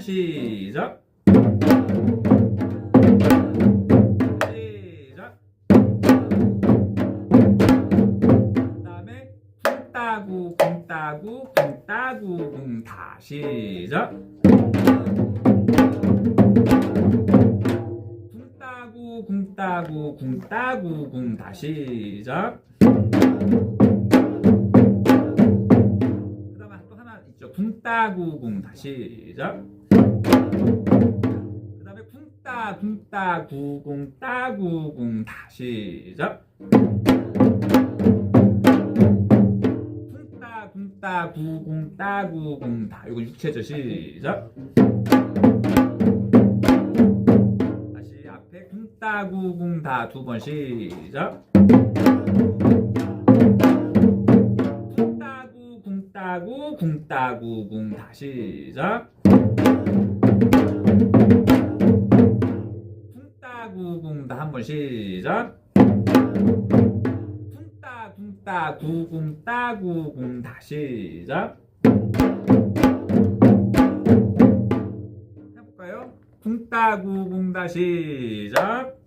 시작. 시작. 그다음에 궁 따구 궁 따구 궁 따구 궁다 시작. 궁 따구 궁 따구 궁 따구 궁다 시작. 궁 따구 궁 다 시작. 궁따 궁따 구궁 따구 궁 다 시작. 궁따 궁따 구궁 따구 궁 다 이거 육체죠 시작. 다시 앞에 궁따 구궁 다 두 번 시작. 궁따구 궁따구 궁따구 궁 다 시작. 구 궁다 한번 시작. 궁따 궁따 구궁 따 구 궁 다 시작. 해볼까요? 궁따구 궁 다 시작.